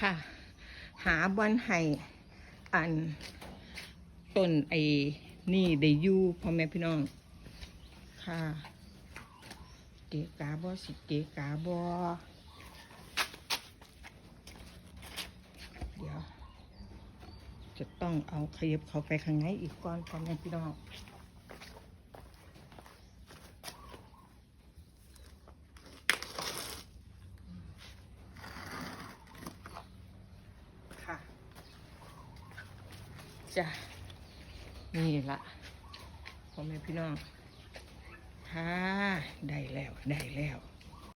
ค่ะ หาบอนให้อันต้นไอ้นี่ได้อยู่พ่อแม่พี่น้องค่ะ เกกาบอสิเกกาบอเดี๋ยว จะต้องเอาขยับเขาไปข้างในอีกก่อนพ่อแม่พี่น้อง ค่ะ จ้ะ นี่ละพ่อแม่พี่น้องฮ่าได้แล้ว ได้แล้ว